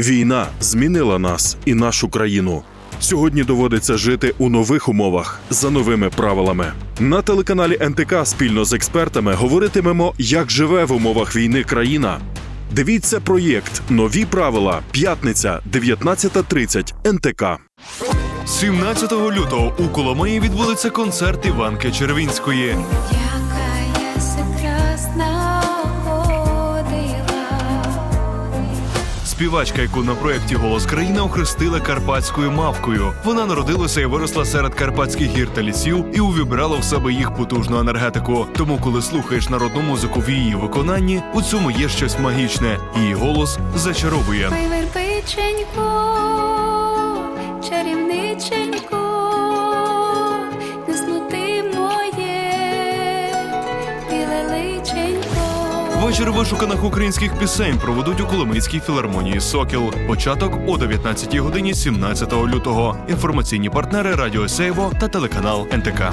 Війна змінила нас і нашу країну. Сьогодні доводиться жити у нових умовах за новими правилами. На телеканалі НТК спільно з експертами говоритимемо, як живе в умовах війни країна. Дивіться проєкт Нові правила. П'ятниця, 19.30 НТК. 17 лютого у Коломиї відбудеться концерт Іванки Червінської. Співачка, яку на проєкті Голос країни охрестили карпатською мавкою. Вона народилася і виросла серед карпатських гір та лісів і увібрала в себе їх потужну енергетику. Тому, коли слухаєш народну музику в її виконанні, у цьому є щось магічне. Її голос зачаровує. Ой, чарівниченько, Вечір вишуканих українських пісень проведуть у Коломийській філармонії Сокіл. Початок о 19 годині 17 лютого. Інформаційні партнери Радіо Сейво та телеканал НТК.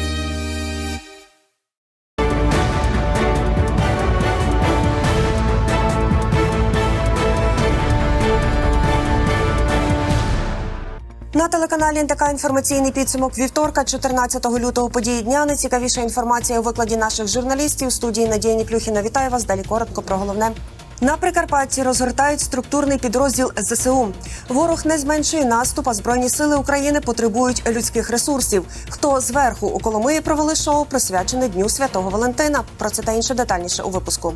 На телеканалі НТК інформаційний підсумок вівторка, 14 лютого події дня. Найцікавіша інформація у викладі наших журналістів. У студії Надія Ніплюхіна. Вітаю вас. Далі коротко про головне. На Прикарпатті розгортають структурний підрозділ ЗСУ. Ворог не зменшує наступ, а збройні сили України потребують людських ресурсів. Хто зверху у Коломиї провели шоу, присвячене Дню Святого Валентина. Про це та інше детальніше у випуску.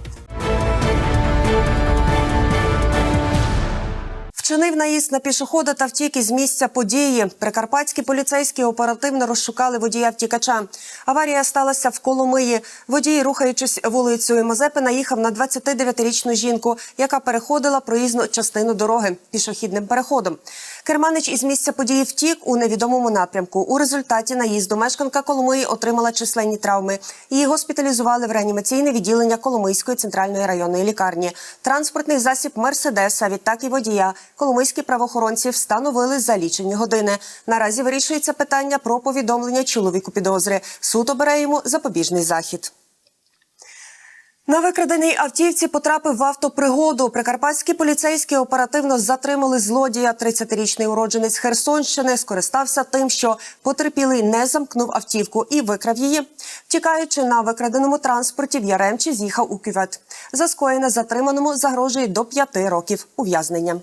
Вчинив наїзд на пішохода та втік із місця події. Прикарпатські поліцейські оперативно розшукали водія втікача. Аварія сталася в Коломиї. Водій, рухаючись вулицею Мазепи, наїхав на 29-річну жінку, яка переходила проїзну частину дороги пішохідним переходом. Керманич із місця події втік у невідомому напрямку. У результаті наїзду мешканка Коломиї отримала численні травми. Її госпіталізували в реанімаційне відділення Коломийської центральної районної лікарні. Транспортний засіб Мерседес, а відтак і водія. Коломийські правоохоронці встановили за лічені години. Наразі вирішується питання про повідомлення чоловіку підозри. Суд обере йому запобіжний захід. На викраденій автівці потрапив в автопригоду. Прикарпатські поліцейські оперативно затримали злодія. 30-річний уродженець Херсонщини скористався тим, що потерпілий не замкнув автівку і викрав її. Втікаючи на викраденому транспорті, в Яремчі з'їхав у кювет. За скоєне затриманому загрожує до п'яти років ув'язнення.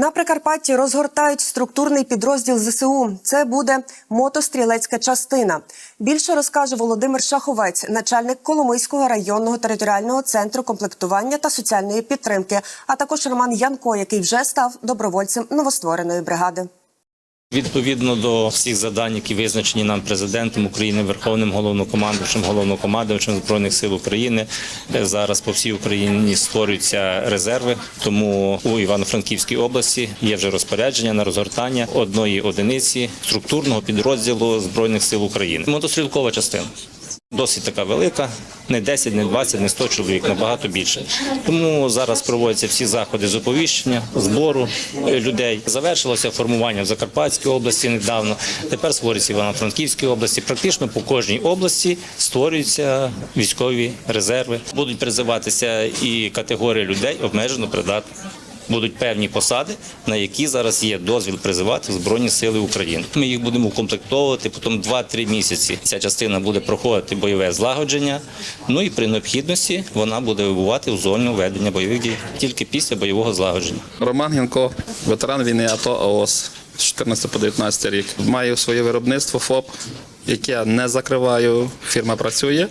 На Прикарпатті розгортають структурний підрозділ ЗСУ. Це буде мотострілецька частина. Більше розкаже Володимир Шаховець, начальник Коломийського районного територіального центру комплектування та соціальної підтримки, а також Роман Янко, який вже став добровольцем новоствореної бригади. Відповідно до всіх завдань, які визначені нам президентом України, Верховним головнокомандувачем, головнокомандувачем збройних сил України, е, зараз по всій Україні створюються резерви. Тому у Івано-Франківській області є вже розпорядження на розгортання одної одиниці структурного підрозділу збройних сил України. Мотострілкова частина. Досить така велика, не 10, не 20, не 100 чоловік, набагато більше. Тому зараз проводяться всі заходи з оповіщення, збору людей. Завершилося формування в Закарпатській області недавно. Тепер створюється Івано-Франківській області. Практично по кожній області створюються військові резерви. Будуть призиватися і категорії людей обмежено придатних. Будуть певні посади, на які зараз є дозвіл призивати в Збройні Сили України. Ми їх будемо укомплектовувати потім 2-3 місяці. Ця частина буде проходити бойове злагодження. Ну і при необхідності вона буде вибувати в зону ведення бойових дій тільки після бойового злагодження. Роман Гінко, ветеран війни АТО ООС з 14 по 19 рік. Маю своє виробництво ФОП, яке не закриваю. Фірма працює.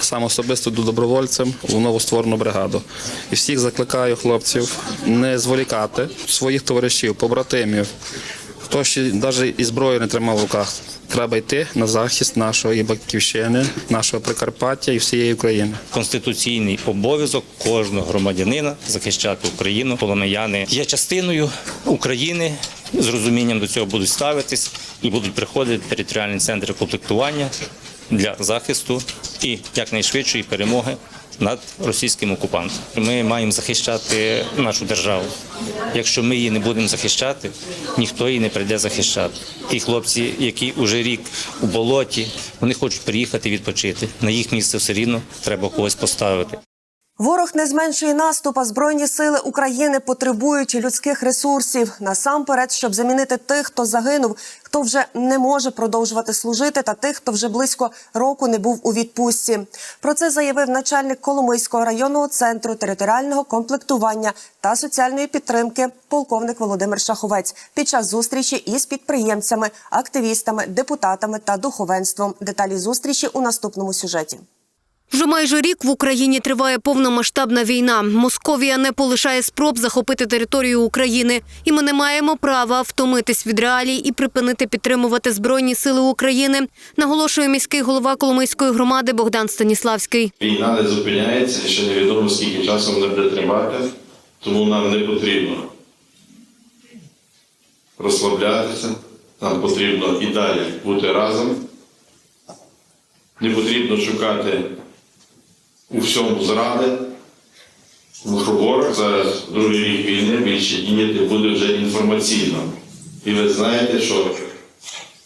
Сам особисто йду добровольцем у новостворену бригаду. І всіх закликаю хлопців не зволікати своїх товаришів, побратимів. Хто ще навіть і зброю не тримав в руках. Треба йти на захист нашої батьківщини, нашого Прикарпаття і всієї України. Конституційний обов'язок кожного громадянина захищати Україну. Коломияни є частиною України. З розумінням до цього будуть ставитись і будуть приходити територіальні центри комплектування для захисту і якнайшвидшої перемоги над російським окупантом. Ми маємо захищати нашу державу. Якщо ми її не будемо захищати, ніхто її не прийде захищати. І хлопці, які вже рік у болоті, вони хочуть приїхати відпочити. На їх місце все рівно треба когось поставити. Ворог не зменшує наступ, а збройні сили України потребують людських ресурсів насамперед, щоб замінити тих, хто загинув, хто вже не може продовжувати служити, та тих, хто вже близько року не був у відпустці. Про це заявив начальник Коломийського районного центру територіального комплектування та соціальної підтримки полковник Володимир Шаховець під час зустрічі із підприємцями, активістами, депутатами та духовенством. Деталі зустрічі у наступному сюжеті. Вже майже рік в Україні триває повномасштабна війна. Московія не полишає спроб захопити територію України, і ми не маємо права втомитись від реалій і припинити підтримувати збройні сили України. Наголошує міський голова Коломийської громади Богдан Станіславський. Війна не зупиняється ще невідомо скільки часу вона буде тривати, тому нам не потрібно розслаблятися, нам потрібно і далі бути разом. Не потрібно шукати у всьому зради. Що ворог зараз другий рік війни більше діяти буде вже інформаційно. І ви знаєте, що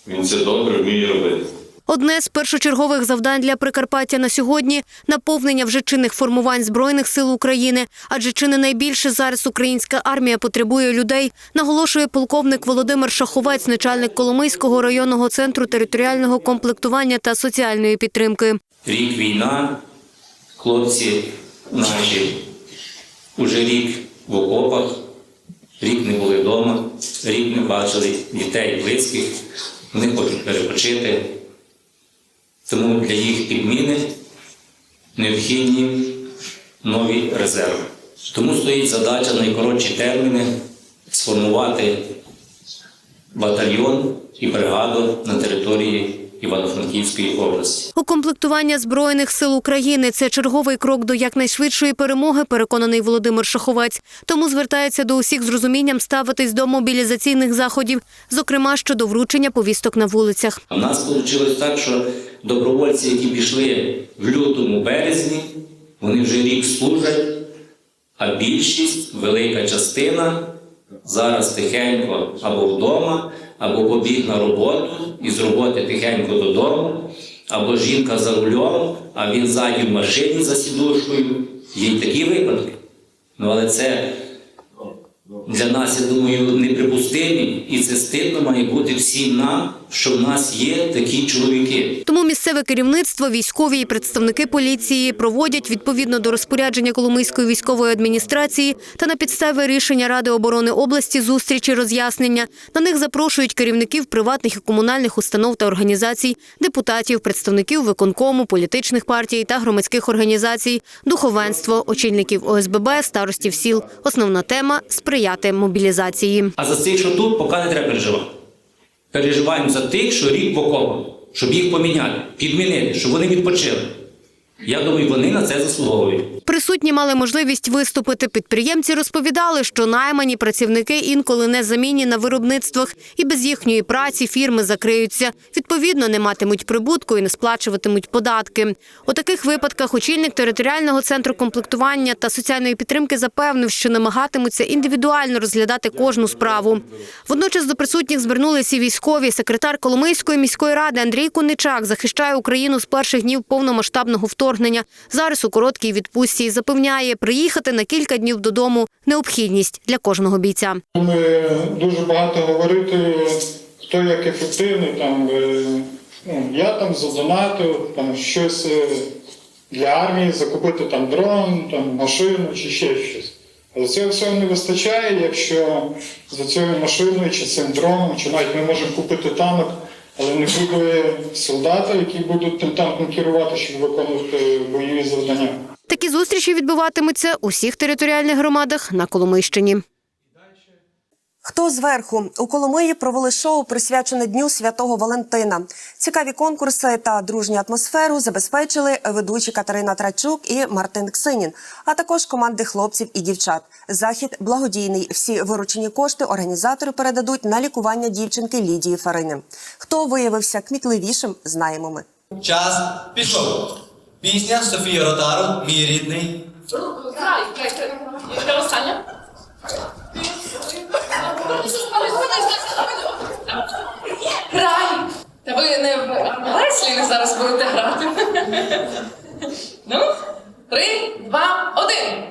він це добре вміє робити. Одне з першочергових завдань для Прикарпаття на сьогодні наповнення вже чинних формувань збройних сил України. Адже чи не найбільше зараз українська армія потребує людей, наголошує полковник Володимир Шаховець, начальник Коломийського районного центру територіального комплектування та соціальної підтримки. Рік війна, хлопці наші уже рік в окопах, рік не були вдома, рік не бачили дітей, близьких, вони хочуть перепочити. Тому для їх підміни необхідні нові резерви. Тому стоїть задача найкоротші терміни сформувати батальйон і бригаду на території Івано-Франківської області. Укомплектування збройних сил України це черговий крок до якнайшвидшої перемоги. Переконаний Володимир Шаховець. Тому звертається до усіх з розумінням ставитись до мобілізаційних заходів, зокрема щодо вручення повісток на вулицях. У нас вийшло так, що добровольці, які пішли в лютому березні, вони вже рік служать, а більшість, велика частина зараз тихенько або вдома, або побіг на роботу і з роботи тихенько додому, або жінка за рулем, а він ззаді в машині за сідушкою. Є такі випадки. Ну але це для нас, я думаю, неприпустимі, і це стидно має бути всім нам, що в нас є такі чоловіки. Тому місцеве керівництво, військові і представники поліції проводять відповідно до розпорядження Коломийської військової адміністрації та на підставі рішення Ради оборони області зустрічі роз'яснення. На них запрошують керівників приватних і комунальних установ та організацій, депутатів, представників виконкому, політичних партій та громадських організацій, духовенство, очільників ОСББ, старостів сіл. Основна тема сприяти мобілізації. А за цих, що тут, поки не треба переживати. Переживаємо за тих, що рік в окопах, щоб їх поміняти, підмінити, щоб вони відпочили. Я думаю, вони на це заслуговують. Присутні мали можливість виступити. Підприємці розповідали, що наймані працівники інколи не замінні на виробництвах і без їхньої праці фірми закриються. Відповідно, не матимуть прибутку і не сплачуватимуть податки. У таких випадках очільник територіального центру комплектування та соціальної підтримки запевнив, що намагатимуться індивідуально розглядати кожну справу. Водночас до присутніх звернулися і військові. Секретар Коломийської міської ради Андрій Куничак захищає Україну з перших днів повномасштабного вторгнення. Зараз у короткій відпустці і запевняє, приїхати на кілька днів додому необхідність для кожного бійця. Ми дуже багато говорити, хто як ефективний. Там, е, ну, я там задонатив, там щось е, для армії, закупити там дрон, там, машину чи ще щось. Але цього всього не вистачає, якщо за цією машиною чи цим дроном, чи навіть ми можемо купити танок, але не буде солдата, які будуть тим танком керувати, щоб виконувати бойові завдання. Такі зустрічі відбуватимуться у всіх територіальних громадах на Коломийщині. Хто зверху у Коломиї провели шоу, присвячене Дню Святого Валентина. Цікаві конкурси та дружню атмосферу забезпечили ведучі Катерина Трачук і Мартин Ксинін, а також команди хлопців і дівчат. Захід благодійний. Всі виручені кошти організатори передадуть на лікування дівчинки Лідії Фарини. Хто виявився кмітливішим, знаємо ми. Час пішов. Пісня Софії Ротару, мій рідний. Грай, грай, Яка Грай! Та ви не в Леслі зараз будете грати. Ну, три, два, один.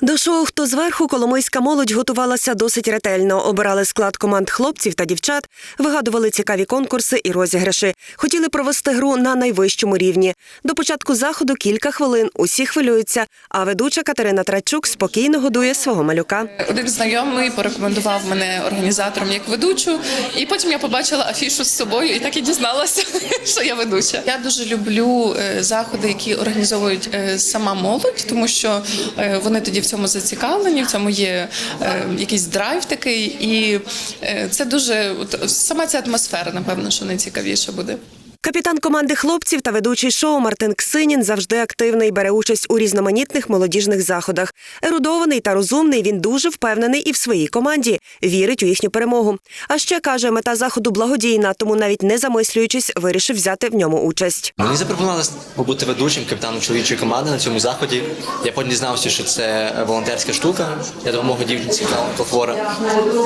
До шоу Хто зверху коломийська молодь готувалася досить ретельно. Обирали склад команд хлопців та дівчат, вигадували цікаві конкурси і розіграші. Хотіли провести гру на найвищому рівні. До початку заходу кілька хвилин. Усі хвилюються. А ведуча Катерина Трачук спокійно годує свого малюка. Один знайомий порекомендував мене організатором як ведучу, і потім я побачила афішу з собою і так і дізналася, що я ведуча. Я дуже люблю е, заходи, які організовують е, сама молодь, тому що е, вони тоді цьому зацікавлені, в цьому є е, якийсь драйв такий, і е, це дуже сама ця атмосфера, напевно, що найцікавіше буде. Капітан команди хлопців та ведучий шоу Мартин Ксинін завжди активний, бере участь у різноманітних молодіжних заходах. Ерудований та розумний, він дуже впевнений і в своїй команді, вірить у їхню перемогу. А ще каже, мета заходу благодійна, тому навіть не замислюючись, вирішив взяти в ньому участь. Мені запропонували побути ведучим капітаном чоловічої команди на цьому заході. Я потім дізнався, що це волонтерська штука. Я допомогу дівчинці яка онкохвора.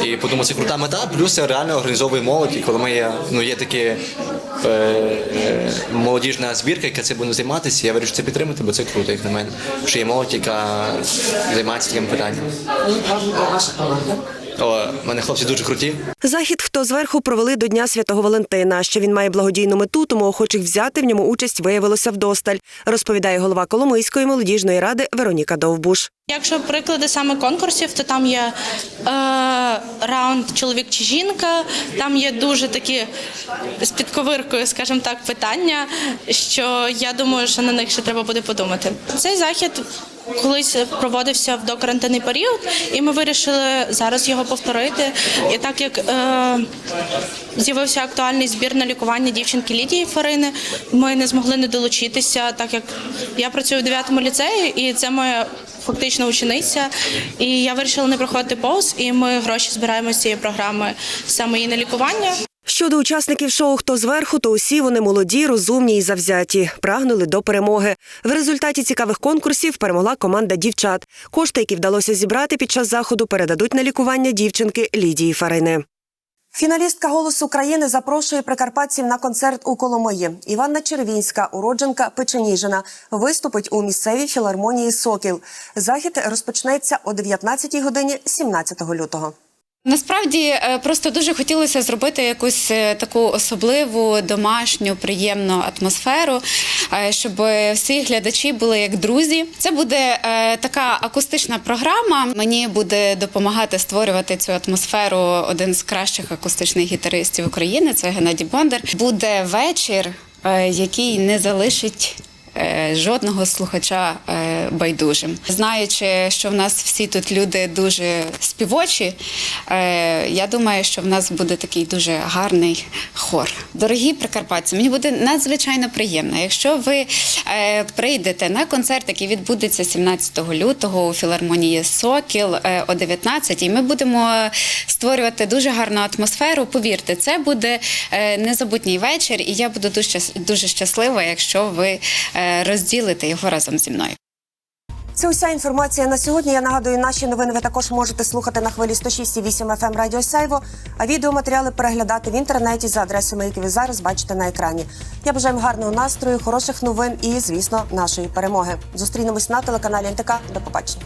І подумав, це крута мета. Плюс я реально організовую молодь. І коли ми є, ну є такі е, молодіжна збірка, яка цим буде займатися, я вирішив це підтримати, бо це круто, як на мене. Що є молодь, яка займається таким питанням. О, в мене хлопці дуже круті. Захід хто зверху провели до Дня Святого Валентина. Що він має благодійну мету, тому охочих взяти в ньому участь виявилося вдосталь, розповідає голова Коломийської молодіжної ради Вероніка Довбуш. Якщо приклади саме конкурсів, то там є е, раунд чоловік чи жінка, там є дуже такі з підковиркою, скажімо так, питання, що я думаю, що на них ще треба буде подумати. Цей захід колись проводився в докарантинний період, і ми вирішили зараз його повторити. І так як е, з'явився актуальний збір на лікування дівчинки Лідії Фарини, ми не змогли не долучитися, так як я працюю в 9 ліцеї, і це моя фактично учениця. І я вирішила не проходити повз, і ми гроші збираємо з цієї програми саме її на лікування. Щодо учасників шоу Хто зверху, то усі вони молоді, розумні і завзяті, прагнули до перемоги. В результаті цікавих конкурсів перемогла команда дівчат. Кошти, які вдалося зібрати під час заходу, передадуть на лікування дівчинки Лідії Фарини. Фіналістка «Голос України» запрошує прикарпатців на концерт у Коломиї. Іванна Червінська, уродженка Печеніжина, виступить у місцевій філармонії Сокіл. Захід розпочнеться о 19 годині 17 лютого. Насправді е, просто дуже хотілося зробити якусь е, таку особливу домашню приємну атмосферу, е, щоб всі глядачі були як друзі. Це буде така акустична програма. Мені буде допомагати створювати цю атмосферу один з кращих акустичних гітаристів України. Це Геннадій Бондар. Буде вечір, який не залишить. Е, Жодного слухача е, байдужим, знаючи, що в нас всі тут люди дуже співочі. е, Я думаю, що в нас буде такий дуже гарний хор. Дорогі прикарпатці, мені буде надзвичайно приємно, якщо ви прийдете на концерт, який відбудеться 17 лютого у філармонії Сокіл о 19 і Ми будемо створювати дуже гарну атмосферу. Повірте, це буде незабутній вечір, і я буду дуже дуже щаслива, якщо ви розділите його разом зі мною. Це уся інформація на сьогодні. Я нагадую, наші новини ви також можете слухати на хвилі 106,8 FM Радіо Сяйво, а відеоматеріали переглядати в інтернеті за адресами, які ви зараз бачите на екрані. Я бажаю вам гарного настрою, хороших новин і, звісно, нашої перемоги. Зустрінемось на телеканалі НТК. До побачення.